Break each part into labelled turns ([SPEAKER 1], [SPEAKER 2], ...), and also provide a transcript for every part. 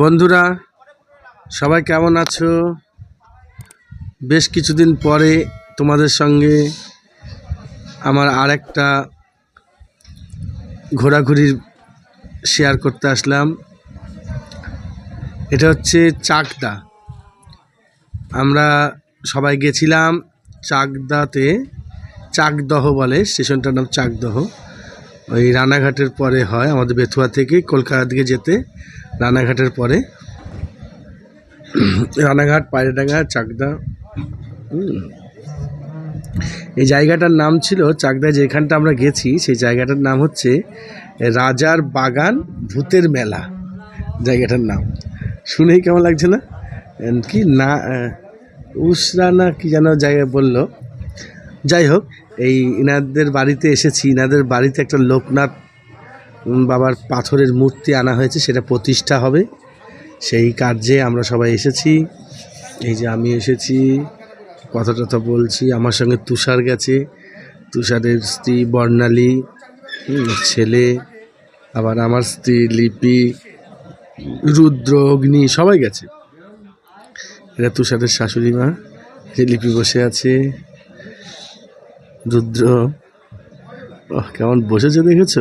[SPEAKER 1] বন্ধুরা, সবাই কেমন আছো? বেশ কিছুদিন পরে তোমাদের সঙ্গে আমার আরেকটা ঘোরাঘুরির শেয়ার করতে আসলাম। এটা হচ্ছে চাকদা। আমরা সবাই গেছিলাম চাকদাতে, চাকদহ বলে, স্টেশনটার নাম চাকদহ। ওই রানাঘাটের পরে হয়, আমাদের বেথুয়া থেকে কলকাতা দিকে যেতে, রানাঘাটের পরে। রানাঘাট, পায়রাডাঙ্গা, চাকদা এই জায়গাটার নাম ছিল চাকদায় যেখানটা আমরা গেছি, সেই জায়গাটার নাম হচ্ছে রাজার বাগান ভূতের মেলা, জায়গাটার নাম। শুনেই কেমন লাগছে না? কি না উসরা না কি যেন জায়গা বলল। যাই হোক এই ইনাদের বাড়িতে এসেছি, ইনাদের বাড়িতে একটা লোকনাথ বাবার পাথরের মূর্তি আনা হয়েছে, সেটা প্রতিষ্ঠা হবে। সেই কার্যে আমরা সবাই এসেছি। এই যে আমি এসেছি কথা টথা বলছি, আমার সঙ্গে তুষার গেছে। তুষারের স্ত্রী বর্ণালী ছেলে, আবার আমার স্ত্রী লিপি, রুদ্র, অগ্নি, সবাই গেছে। এটা তুষারের শাশুড়ি মা, যে লিপি বসে আছে। রুদ্র। কেমন বসেছে দেখেছ?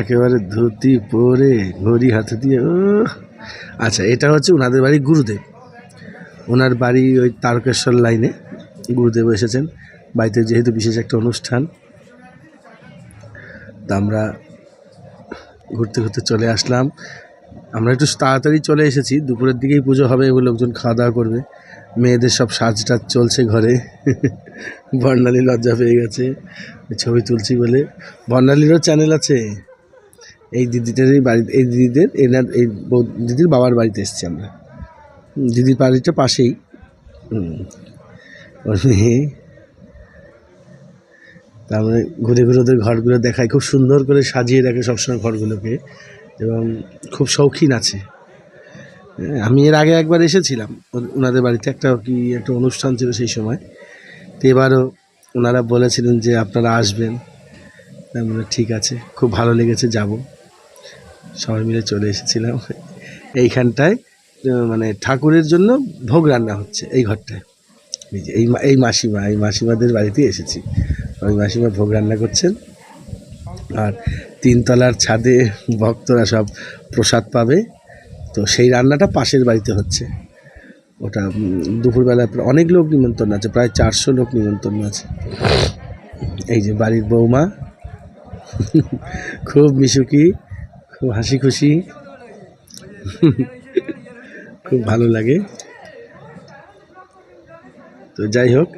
[SPEAKER 1] একেবারে ধুতি পরে ঘড়ি হাতে দিয়ে ও আচ্ছা এটা হচ্ছে ওনাদের বাড়ি গুরুদেব। ওনার বাড়ি ওই তারকেশ্বর লাইনে গুরুদেব এসেছেন। বাড়িতে যেহেতু বিশেষ একটা অনুষ্ঠান, তা আমরা ঘুরতে ঘুরতে চলে আসলাম। আমরা একটু তাড়াতাড়ি চলে এসেছি। দুপুরের দিকেই পুজো হবে এবং লোকজন খাওয়া দাওয়া করবে। মেয়েদের সব সাজ টাজ চলছে ঘরে। বর্ণালী লজ্জা পেয়ে গেছে, ছবি তুলছি বলে। বর্ণালীরও চ্যানেল আছে। এই দিদিটারই বাড়ি এই দিদিদের এনার, এই দিদির বাবার বাড়িতে এসেছি আমরা। দিদির বাড়িটা পাশেই। মেয়ে। তারপরে ঘুরে ঘুরে ওদের ঘরগুলো দেখায়। খুব সুন্দর করে সাজিয়ে রাখে সবসময় ঘরগুলোকে। এবং খুব শৌখিন আছে। আমি এর আগে একবার এসেছিলাম। ওনাদের বাড়িতে একটা কি একটা অনুষ্ঠান ছিল সেই সময়। তো এবারও ওনারা বলেছিলেন যে আপনারা আসবেন। ঠিক আছে, খুব ভালো লেগেছে, যাব। সবাই মিলে চলে এসেছিলাম। এইখানটায় মানে ঠাকুরের জন্য ভোগ রান্না হচ্ছে এই ঘরটায়। এই এই মাসিমা, এই মাসিমাদের বাড়িতে এসেছি। ওই মাসিমা ভোগ রান্না করছেন। আর তিনতলার ছাদে ভক্তরা সব প্রসাদ পাবে। তো সেই রান্নাটা পাশের বাড়িতে হচ্ছে। ওটা দুপুরবেলা অনেক লোক নিমন্ত্রণ আছে, প্রায় চারশো লোক নিমন্ত্রণ আছে। এই যে বাড়ির বৌমা, খুব মিশুকি, খুব হাসি খুশি খুব ভালো লাগে। তো যাই হোক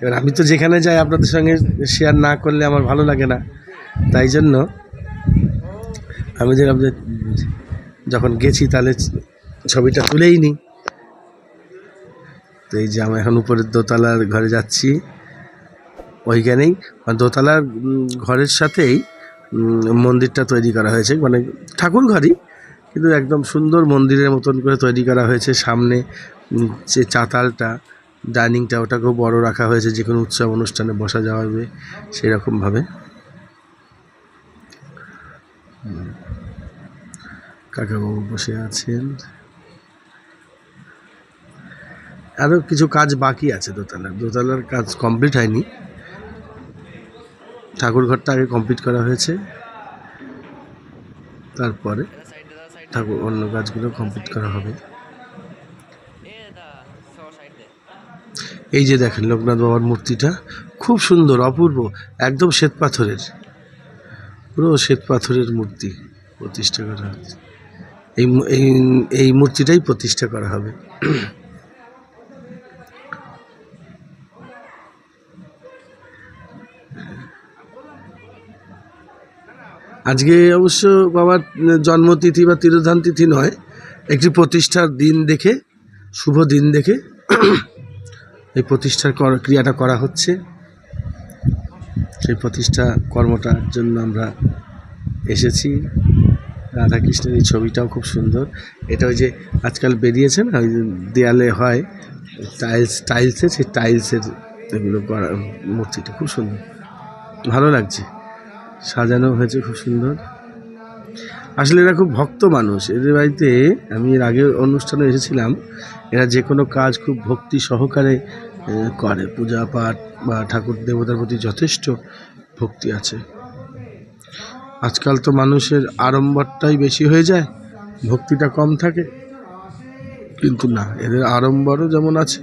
[SPEAKER 1] এবার আমি তো যেখানে যাই আপনাদের সঙ্গে শেয়ার না করলে আমার ভালো লাগে না। তাই জন্য আমি যে যখন গেছি তাহলে ছবিটা তুলেই নিই তো এই যে আমি এখন উপরের দোতলার ঘরে যাচ্ছি। ওইখানেই দোতলার ঘরের সাথেই মন্দিরটা তৈরি করা হয়েছে। মানে ঠাকুর ঘরই, কিন্তু একদম সুন্দর মন্দিরের মতন করে তৈরি করা হয়েছে। সামনে যে চাতালটা, ডাইনিংটা ওটাকেও বড় রাখা হয়েছে। যে কোনো উৎসব অনুষ্ঠানে বসা যাওয়া হবে সেরকমভাবে। কাকাবাবু বসে আছেন। আরও কিছু কাজ বাকি আছে দোতলার। দোতলার কাজ কমপ্লিট হয়নি। ঠাকুর ঘরটা আগে কমপ্লিট করা হয়েছে। তারপরে ঠাকুর অন্য কাজগুলো কমপ্লিট করা হবে। এই যে দেখেন লোকনাথ বাবার মূর্তিটা, খুব সুন্দর, অপূর্ব, একদম শ্বেত পাথরের। পুরো শ্বেত পাথরের মূর্তি প্রতিষ্ঠা করা হচ্ছে এই এই মূর্তিটাই প্রতিষ্ঠা করা হবে। আজকে অবশ্য বাবার জন্মতিথি বা তিরোধান তিথি নয়, একটি প্রতিষ্ঠার দিন দেখে, শুভ দিন দেখে এই প্রতিষ্ঠার কর- ক্রিয়াটা করা হচ্ছে। সেই প্রতিষ্ঠা কর্মটার জন্য আমরা এসেছি। রাধাকৃষ্ণের এই ছবিটাও খুব সুন্দর। এটা ওই যে আজকাল বেরিয়েছে না, ওই দেয়ালে হয় টাইলস টাইলসে সেই টাইলসের এগুলো করা মূর্তিটা, খুব সুন্দর। ভালো লাগছে। সাজানো হয়েছে খুব সুন্দর। আসলে এরা খুব ভক্ত মানুষ। এদের বাড়িতে আমি এর আগে অনুষ্ঠানে এসেছিলাম, এরা যে কোনো কাজ খুব ভক্তি সহকারে করে। পূজা পাঠ বা ঠাকুর দেবতার প্রতি যথেষ্ট ভক্তি আছে। আজকাল তো মানুষের আড়ম্বরটাই বেশি হয়ে যায়, ভক্তিটা কম থাকে। কিন্তু না, এদের আড়ম্বরও যেমন আছে,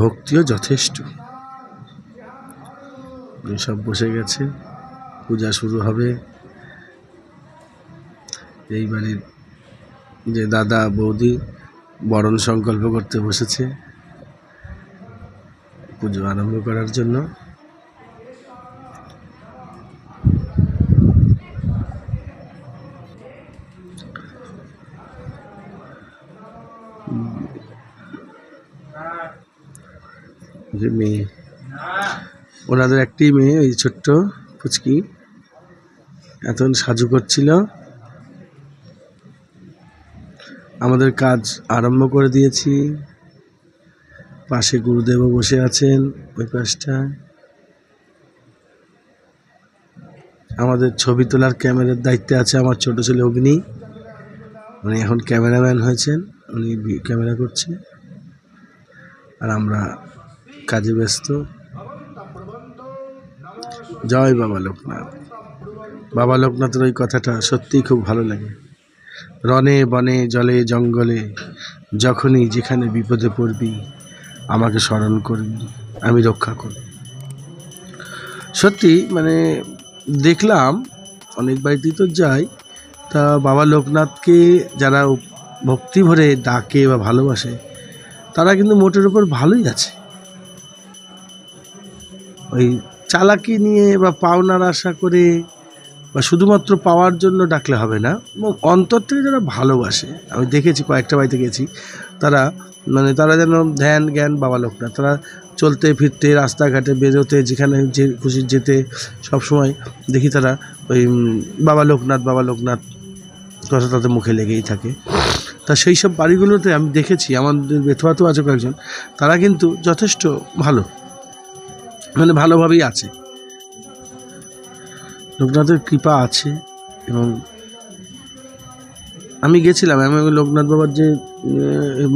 [SPEAKER 1] ভক্তিও যথেষ্ট। সব বসে গেছে, পূজা শুরু হবে। এই বাড়ির যে দাদা বৌদি বরণ সংকল্প করতে বসেছে, পুজো আরম্ভ করার জন্য। মেয়ে। ওনাদের একটি মেয়ে, ওই ছোট্ট ফুচকি এখন সাজু করছিল। আমাদের কাজ আরম্ভ করে দিয়েছি। পাশে গুরুদেবও বসে আছেন ওই পাশটা। আমাদের ছবি তোলার ক্যামেরার দায়িত্বে আছে আমার ছোট ছেলে অগ্নি। উনি এখন ক্যামেরাম্যান হয়েছেন। উনি ক্যামেরা করছে। আর আমরা কাজে ব্যস্ত। জয় বাবা লোকনাথ। বাবা লোকনাথের ওই কথাটা সত্যিই খুব ভালো লাগে। রনে বনে, জলে জঙ্গলে, যখনই যেখানে বিপদে পড়বি, আমাকে স্মরণ করবি, আমি রক্ষা করব। সত্যি মানে দেখলাম, অনেক বাড়িতেই তো যাই তা বাবা লোকনাথকে যারা ভক্তি ভরে ডাকে বা ভালোবাসে, তারা কিন্তু মোটের উপর ভালোই আছে। ওই চালাকি নিয়ে বা পাওনার আশা করে বা শুধুমাত্র পাওয়ার জন্য ডাকলে হবে না, এবং অন্তর থেকে যারা ভালোবাসে, আমি দেখেছি, কয়েকটা বাড়িতে গেছি তারা মানে তারা যেন ধ্যান জ্ঞান বাবা লোক না, তারা চলতে ফিরতে, রাস্তাঘাটে বেরোতে, যেখানে যে খুশি যেতে সব সময় দেখি তারা ওই বাবা লোকনাথ বাবা লোকনাথ কথা তাদের মুখে লেগেই থাকে। তা সেই সব বাড়িগুলোতে আমি দেখেছি, আমাদের বেথুয়াতেও আছে কয়েকজন, তারা কিন্তু যথেষ্ট ভালো। মানে ভালোভাবেই আছে। লোকনাথের কৃপা আছে এবং আমি গেছিলাম, আমি লোকনাথ বাবার যে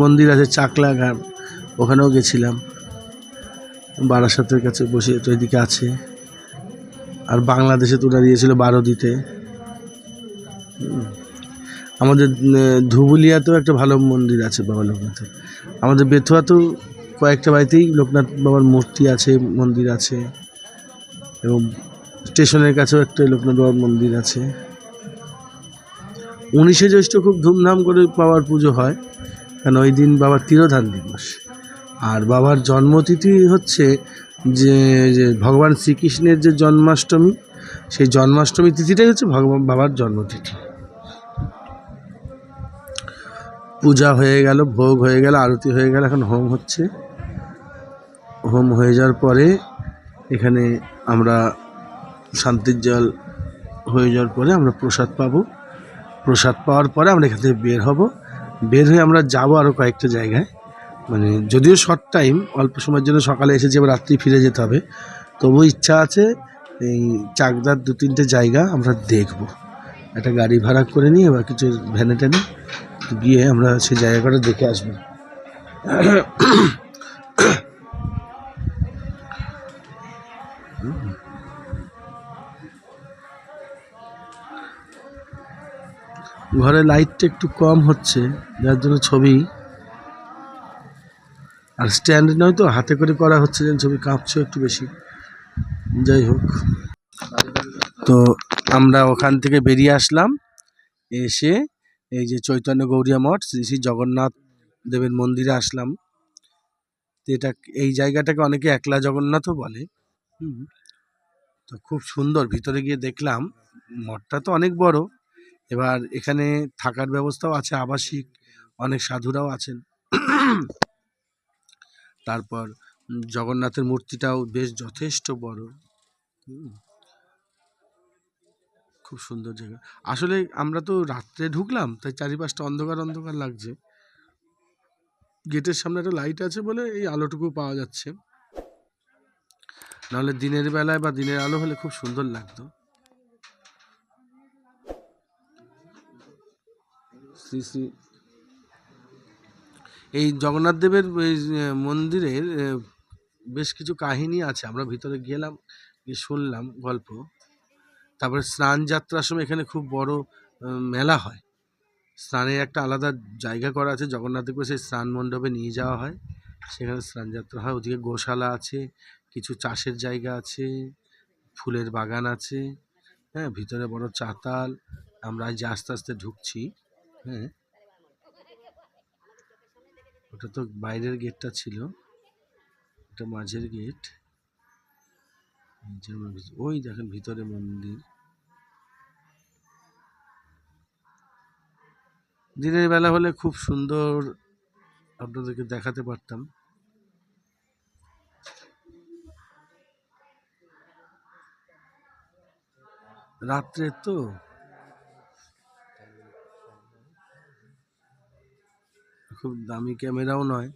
[SPEAKER 1] মন্দির আছে, চাকলা গ্রাম ওখানেও গেছিলাম। বারাসাতের কাছে বসে তো এদিকে আছে। আর বাংলাদেশে তো দাঁড়িয়েছিল বারোদিতে। আমাদের ধুবুলিয়াতেও একটা ভালো মন্দির আছে বাবা লোকনাথের। আমাদের বেথুয়াতেও কয়েকটা বাড়িতেই লোকনাথ বাবার মূর্তি আছে, মন্দির আছে এবং স্টেশনের কাছেও একটা লোকনাথ বাবার মন্দির আছে। উনিশে জ্যৈষ্ঠ খুব ধুমধাম করে বাবার পুজো হয়, কারণ ওই দিন বাবার তিরোধান দিবস। আর বাবার জন্মতিথি হচ্ছে যে যে ভগবান শ্রীকৃষ্ণের যে জন্মাষ্টমী, সেই জন্মাষ্টমী তিথিটাই হচ্ছে ভগবান বাবার জন্মতিথি। পূজা হয়ে গেল, ভোগ হয়ে গেল, আরতি হয়ে গেল, এখন হোম হচ্ছে। হোম হয়ে যাওয়ার পরে এখানে আমরা শান্তির জল হয়ে যাওয়ার পরে আমরা প্রসাদ পাবো। প্রসাদ পাওয়ার পরে আমরা এখান থেকে বের হব। বের হয়ে আমরা যাব আরও কয়েকটা জায়গায়। মানে যদিও শর্ট টাইম অল্প সময়ের জন্য সকালে এসেছি আবার রাত্রি ফিরে যেতে হবে তবু ইচ্ছা আছে এই চাকদার দু তিনটে জায়গা আমরা দেখব। একটা গাড়ি ভাড়া করে নিয়ে বা কিছু ভ্যানে ট্যানে গিয়ে আমরা সেই জায়গাটা দেখে আসব। ঘরে লাইটটা একটু কম হচ্ছে, যার জন্য ছবি আর স্ট্যান্ড নয় তো, হাতে করে করা হচ্ছে যেন ছবি কাঁপছে একটু বেশি। যাই হোক। তো আমরা ওখান থেকে বেরিয়ে আসলাম, এসে এই যে চৈতন্য গৌরিয়া মঠ, শ্রী শ্রী জগন্নাথ দেবের মন্দিরে আসলাম। তো এটা এই জায়গাটাকে অনেকে একলা জগন্নাথও বলে। তো খুব সুন্দর, ভিতরে গিয়ে দেখলাম, মঠটা তো অনেক বড়। এবার এখানে থাকার ব্যবস্থাও আছে, আবাসিক, অনেক সাধুরাও আছেন। তারপর জগন্নাথের মূর্তিটাও বেশ যথেষ্ট বড়। খুব সুন্দর জায়গা। আসলে আমরা তো রাত্রে ঢুকলাম, তাই চারিপাশটা অন্ধকার অন্ধকার লাগছে। গেটের সামনে একটা লাইট আছে বলে এই আলোটুকু পাওয়া যাচ্ছে। নাহলে দিনের বেলায় বা দিনের আলো হলে খুব সুন্দর লাগতো। শ্রী শ্রী এই জগন্নাথ দেবের মন্দিরের বেশ কিছু কাহিনী আছে। আমরা ভিতরে গেলাম, গিয়ে শুনলাম গল্প। তারপরে স্নান যাত্রার সময় এখানে খুব বড় মেলা হয়। স্নানের একটা আলাদা জায়গা করা আছে। জগন্নাথ দেবকে সেই স্নান মণ্ডপে নিয়ে যাওয়া হয়। সেখানে স্নান যাত্রা হয়। ওদিকে গোশালা আছে, কিছু চাষের জায়গা আছে, ফুলের বাগান আছে হ্যাঁ ভিতরে বড় চাতাল। আমরা যে আস্তে আস্তে ঢুকছি। হ্যাঁ ওটা তো বাইরের গেটটা ছিল। এটা মাঝের গেট। ওই দেখেন ভিতরে মন্দির। দিনের বেলা হলে খুব সুন্দর আপনাদেরকে দেখাতে পারতাম। রাত্রে তো খুব দামি ক্যামেরাও নয়,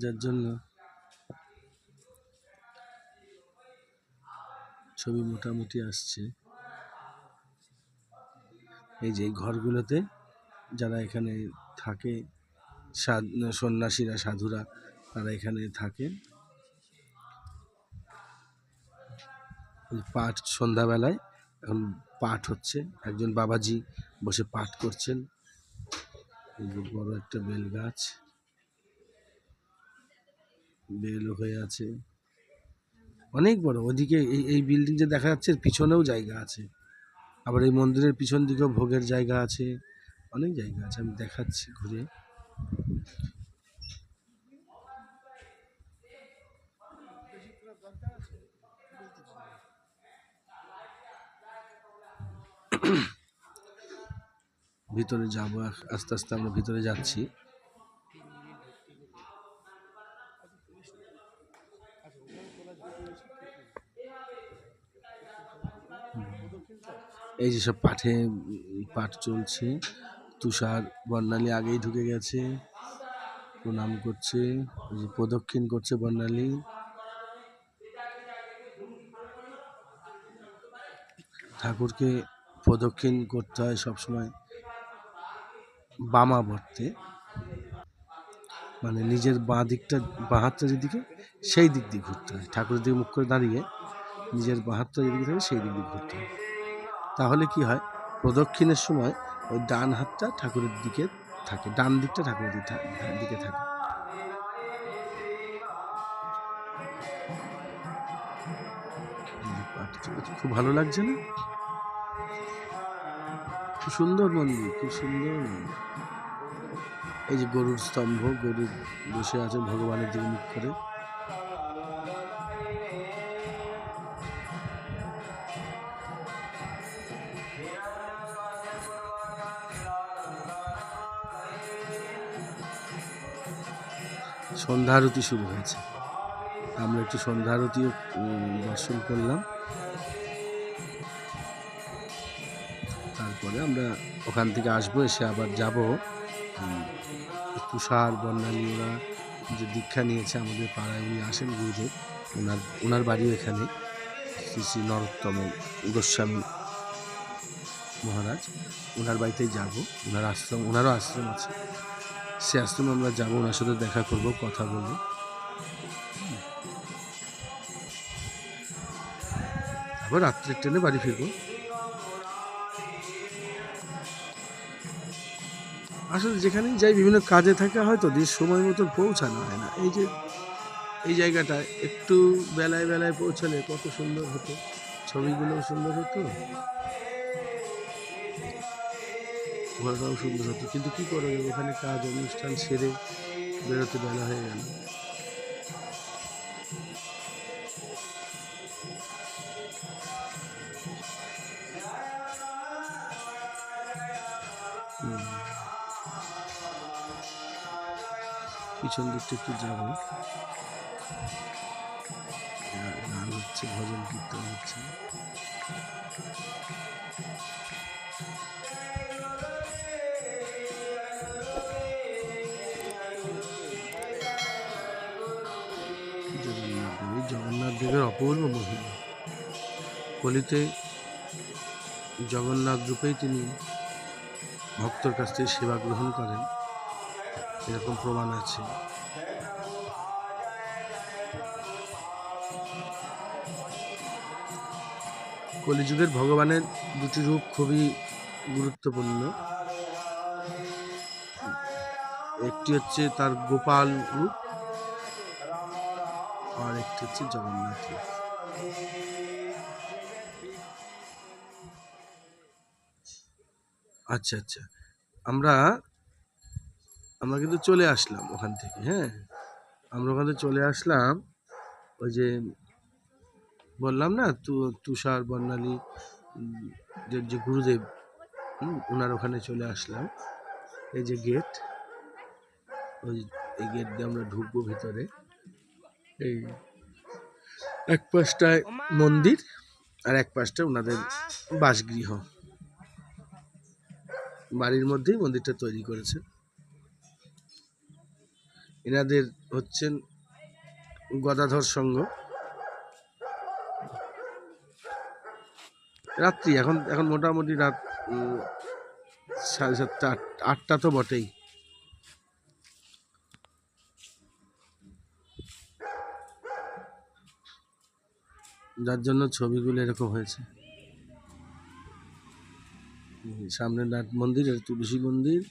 [SPEAKER 1] যার জন্য ছবি মোটামুটি আসছে। এই যে ঘরগুলোতে যারা এখানে থাকে সন্ন্যাসীরা, সাধুরা, তারা এখানে থাকে। পাঠ সন্ধ্যাবেলায় এখন পাঠ হচ্ছে। একজন বাবাজি বসে পাঠ করছেন। বড় একটা বেল গাছ। বেল হয়ে আছে। অনেক বড়। ওদিকে এই এই বিল্ডিং যে দেখা যাচ্ছে পিছনেও জায়গা আছে। আবার এই মন্দিরের পিছন দিকেও ভোগের জায়গা আছে। অনেক জায়গা আছে, আমি দেখাচ্ছি ঘুরে। ভিতরে যাব আস্তে আস্তে আমরা ভিতরে যাচ্ছি। এই যে সব পাঠে, পাঠ চলছে, তুষার বর্ণালী আগেই ঢুকে গেছে, প্রণাম করছে প্রদক্ষিণ করছে বর্ণালী। ঠাকুরকে প্রদক্ষিণ করতে হয় সবসময়। বামাবর্তে মানে নিজের বাঁ দিকটা, বাঁ হাতটা যেদিকে, সেই দিক দিয়ে ঘুরতে হয়। ঠাকুরের দিকে মুখ করে দাঁড়িয়ে নিজের বাঁ হাতটা যেদিকে থাকে, সেই দিক দিয়ে ঘুরতে হয়। তাহলে কি হয়? প্রদক্ষিণের সময় ওই ডান হাতটা ঠাকুরের দিকে থাকে, ডান দিকটা ঠাকুরের দিকে দিকে থাকে। খুব ভালো লাগছে না? খুব সুন্দর মন্দির খুব সুন্দর এই যে গরুর স্তম্ভ গরু বসে আছে ভগবানের দিকে মুখ করে। সন্ধ্যা আরতি শুরু হয়েছে। আমরা একটু সন্ধ্যা আরতিও উম, দর্শন করলাম। তারপরে আমরা ওখান থেকে আসব, এসে আবার যাব। তুষার বর্ণালী ওরা যে দীক্ষা নিয়েছে আমাদের পাড়ায়, উনি আসেন গুরুদেব। ওনার ওনার বাড়িও এখানে। শ্রী শ্রী নরোত্তম গোস্বামী মহারাজ, ওনার বাড়িতেই যাব। ওনার আশ্রম, ওনারও আশ্রম আছে। সে আশ্রমে আমরা যাব, ওনার সাথে দেখা করব, কথা বলব। আবার রাত্রের ট্রেনে বাড়ি ফিরবো। আসলে যেখানেই যাই, বিভিন্ন কাজে থাকে হয়তো দিয়ে সময় মতো পৌঁছানো হয় না। এই যে, এই জায়গাটা একটু বেলায় বেলায় পৌঁছালে কত সুন্দর হতো। ছবিগুলোও সুন্দর হতো। ঘরটাও সুন্দর হতো। কিন্তু কী করবে? ওখানে কাজ, অনুষ্ঠান সেরে বেরোতে বেলা হয়ে গেল। পিছন দিকটা একটু যাব। গান হচ্ছে, ভজন কীর্তন হচ্ছে। জগন্নাথ দেব জগন্নাথ দেবের অপূর্ব মহিমা। কলিতে জগন্নাথ রূপেই তিনি ভক্তর কাছ থেকে সেবা গ্রহণ করেন। এরকম প্রমাণ আছে। কলিযুগের ভগবানের দুটি রূপ খুবই গুরুত্বপূর্ণ। একটি হচ্ছে তার গোপাল রূপ, আর একটি হচ্ছে জগন্নাথ রূপ। আচ্ছা আচ্ছা। আমরা আমরা কিন্তু চলে আসলাম ওখান থেকে হ্যাঁ? আমরা ওখান থেকে চলে আসলাম ওই যে বললাম না তু- তুষার বর্ণালী যে যে গুরুদেব ওনার ওখানে চলে আসলাম এই যে গেট ওই এই গেট দিয়ে আমরা ঢুকবো ভিতরে এই এক পাশটায় মন্দির আর এক পাশটায় ওনাদের বাসগৃহ। বাড়ির মধ্যেই মন্দিরটা তৈরি করেছে। এনাদের হচ্ছেন গদাধর সংঘ। রাত্রি, এখন এখন মোটামুটি রাত সাড়ে সাতটা, আট- আটটা তো বটেই। যার জন্য ছবিগুলো এরকম হয়েছে। সামনে নাট মন্দির আর তুলসী মন্দির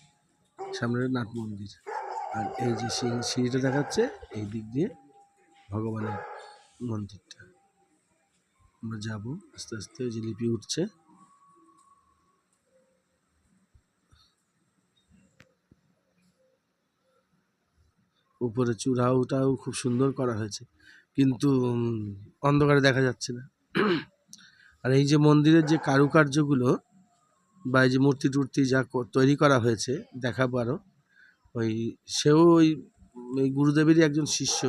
[SPEAKER 1] সামনে নাট মন্দির। আর এই যে সিঁড়ি- সিঁড়িটা দেখাচ্ছে, এই দিক দিয়ে ভগবানের মন্দিরটা। আমরা যাব, আস্তে আস্তে ওই যে লিপি উঠছে। উপরে চূড়াওটাও খুব সুন্দর করা হয়েছে, কিন্তু অন্ধকারে দেখা যাচ্ছে না। আর এই যে মন্দিরের যে কারুকার্যগুলো বা এই যে মূর্তি টুর্তি যা তৈরি করা হয়েছে দেখা পারো ওই সেও ওই ওই গুরুদেবেরই একজন শিষ্য।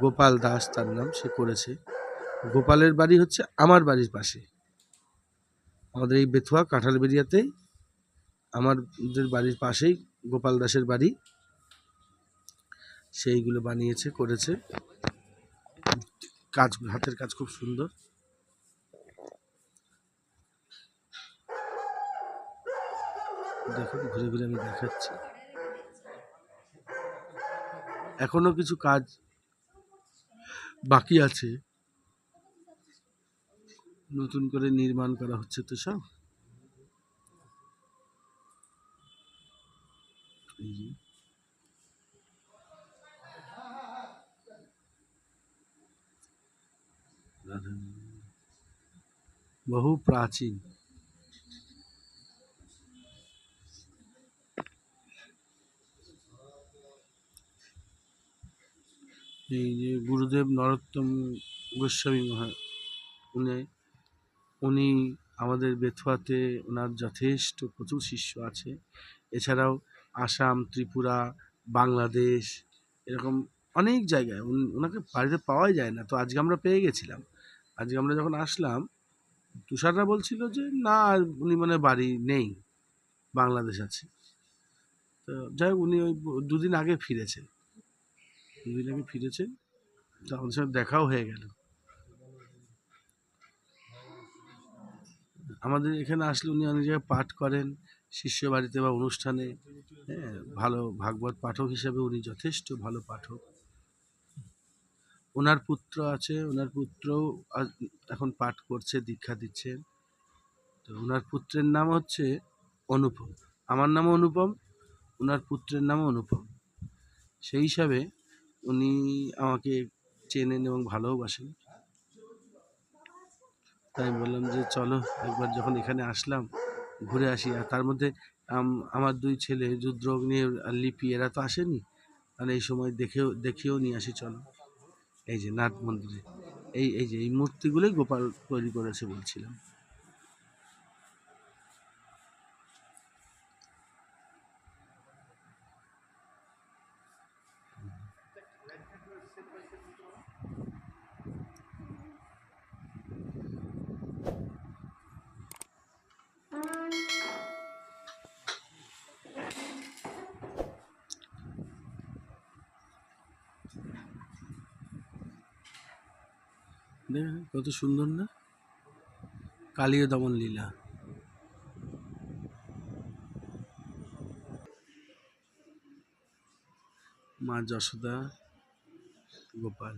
[SPEAKER 1] গোপাল দাস তার নাম, সে করেছে। গোপালের বাড়ি হচ্ছে আমার বাড়ির পাশে। আমাদের এই বেথুয়া কাঁঠালবেরিয়াতেই আমাদের বাড়ির পাশেই গোপাল দাসের বাড়ি। সেইগুলো বানিয়েছে, করেছে। কাজ, হাতের কাজ খুব সুন্দর। দেখুন, ঘুরে ঘুরে আমি দেখাচ্ছি। এখনও কিছু কাজ বাকি আছে। নতুন করে নির্মাণ করা হচ্ছে তো সব। বহু প্রাচীন। এই যে গুরুদেব নরোত্তম গোস্বামী মহা, উনি উনি আমাদের বেথুয়াতে ওনার যথেষ্ট প্রচুর শিষ্য আছে। এছাড়াও আসাম, ত্রিপুরা, বাংলাদেশ, এরকম অনেক জায়গায়। ওনাকে বাড়িতে পাওয়াই যায় না। তো আজকে আমরা পেয়ে গেছিলাম। আজকে আমরা যখন আসলাম, তুষাররা বলছিল যে, না, উনি মানে বাড়ি নেই। বাংলাদেশ আছে। তো যাই হোক, উনি ওই দুদিন আগে ফিরেছেন। আগে ফিরেছেন তো আমাদের সঙ্গে দেখাও হয়ে গেল। আমাদের এখানে আসলে উনি অনেক জায়গায় পাঠ করেন শিষ্য বাড়িতে বা অনুষ্ঠানে। হ্যাঁ ভালো ভাগবত পাঠক হিসেবে উনি যথেষ্ট ভালো পাঠক। ওনার পুত্র আছে, ওনার পুত্রও এখন পাঠ করছে, দীক্ষা দিচ্ছেন। তো ওনার পুত্রের নাম হচ্ছে অনুপম। আমার নামও অনুপম, ওনার পুত্রের নামও অনুপম। সেই হিসাবে উনি আমাকে চেনেন এবং ভালোবাসেন। তাই বললাম যে, চলো একবার যখন এখানে আসলাম, ঘুরে আসি। আর তার মধ্যে আম- আমার দুই ছেলে রুদ্রগ্নি আর লিপি, এরা তো আসেনি। আর এই সময় দেখেও দেখেও নিয়ে আসি, চলো। এই যে নাট মন্দিরে। এই এই যে এই মূর্তিগুলোই গোপাল তৈরি করেছে বলছিলাম। কত সুন্দর না? কালীয় দমন লীলা। মা যশোদা গোপাল।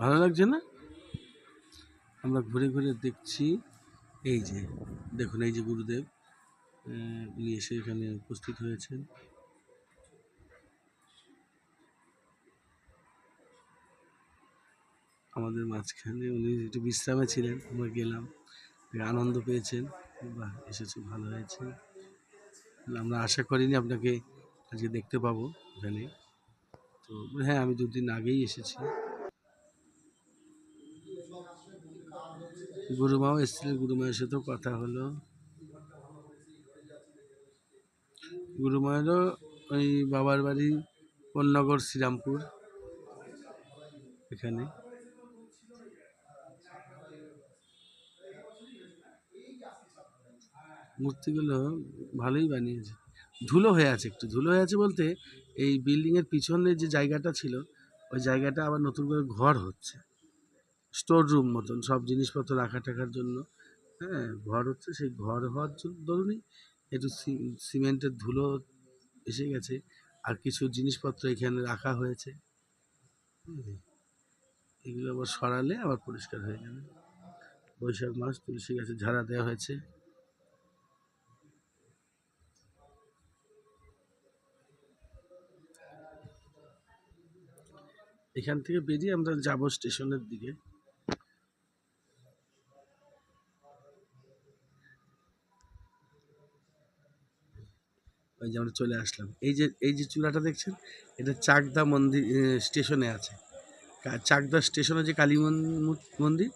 [SPEAKER 1] ভালো লাগছে না? আমরা ঘুরে ঘুরে দেখছি এই যে দেখুন এই যে গুরুদেব। উনি এসে এখানে উপস্থিত হয়েছেন। আমাদের মাঝখানে উনি একটু বিশ্রামে ছিলেন, আমরা গেলাম আনন্দ পেয়েছেন। বাহ, এসেছে, ভালো হয়েছে। আমরা আশা করিনি আপনাকে আজকে দেখতে পাবো এখানে। তো হ্যাঁ আমি দুদিন আগেই এসেছি। গুরুমাও এসেছিলেন, গুরুমায়ের সাথেও কথা হলো। গুরুমায়েরও ওই বাবার বাড়ি পন্নগর শ্রীরামপুর, এখানে। মূর্তিগুলো ভালোই বানিয়েছে। ধুলো হয়ে আছে একটু, ধুলো হয়ে আছে বলতে এই বিল্ডিংয়ের পিছনে যে জায়গাটা ছিল, ওই জায়গাটা আবার নতুন করে ঘর হচ্ছে। স্টোর রুম মতন, সব জিনিসপত্র রাখা টাকার জন্য। হ্যাঁ ঘর হচ্ছে, সেই ঘর হওয়ার জন্য ধরুনই একটু সিমেন্টের ধুলো এসে গেছে আর কিছু জিনিসপত্র এখানে রাখা হয়েছে? এগুলো আবার সরালে আবার পরিষ্কার হয়ে যাবে। বৈশাখ মাস তুলসী গাছে ঝাড়া দেওয়া হয়েছে। এখান থেকে বেরিয়ে আমরা যাব স্টেশনের দিকে। যে আমরা চলে আসলাম। এই যে এই যে চূড়াটা দেখছেন, এটা চাকদা মন্দির স্টেশনে আছে। চাকদা স্টেশনে যে কালী মন- মন্দির,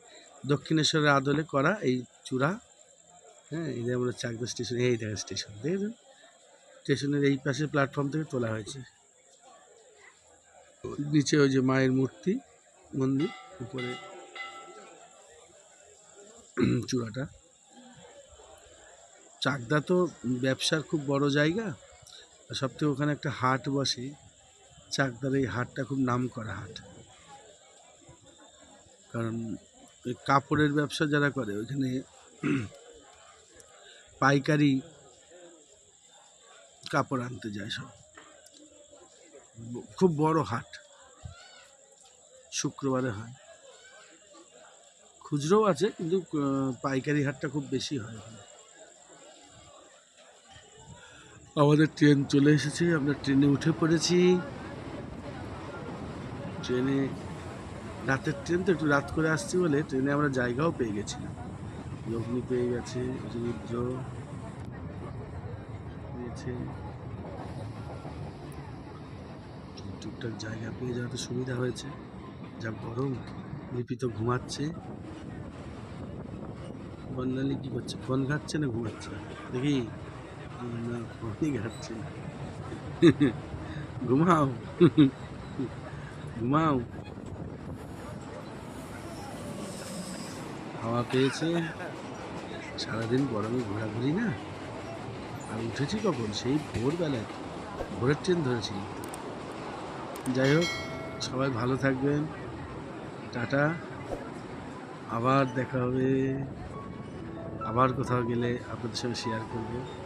[SPEAKER 1] দক্ষিণেশ্বরের আদলে করা এই চূড়া হ্যাঁ এই যে আমরা চাকদা স্টেশন, এই দেখা স্টেশন, দেখেছেন? স্টেশনের এই পাশে প্ল্যাটফর্ম থেকে তোলা হয়েছে। নিচে ওই যে মায়ের মূর্তি, মন্দির, উপরে চূড়াটা। চাকদা তো ব্যবসার খুব বড় জায়গা। আর সব থেকে ওখানে একটা হাট বসে। চাকদার এই হাটটা খুব নাম করা হাট। কারণ কাপড়ের ব্যবসা যারা করে, ওইখানে পাইকারি কাপড় আনতে যায় সব। খুব বড় হাট। শুক্রবারে হয়। খুচরোও আছে, কিন্তু পাইকারি হাটটা খুব বেশি হয় ওখানে আমাদের ট্রেন চলে এসেছে, আমরা ট্রেনে উঠে পড়েছি। ট্রেনে, রাতের ট্রেন তো একটু রাত করে আসছি বলে ট্রেনে আমরা জায়গাও পেয়ে গেছিলাম। লগ্নি পেয়ে গেছে, রুদ্র পেয়েছে। টুকটাক জায়গা পেয়ে যাওয়াতে সুবিধা হয়েছে। যা গরম, লিপি তো ঘুমাচ্ছে। বন্যালি কি করছে? ফোন ঘাটছে না ঘুমাচ্ছে? দেখি। ঘুমাও। ঘুমাও। হাওয়া পেয়েছে। সারাদিন গরমে ঘোরাঘুরি না? আর উঠেছি কখন? সেই ভোরবেলায়। ভোরের ট্রেন ধরেছি। যাই হোক, সবাই ভালো থাকবেন। টাটা। আবার দেখা হবে। আবার কোথাও গেলে আপনাদের সঙ্গে শেয়ার করব।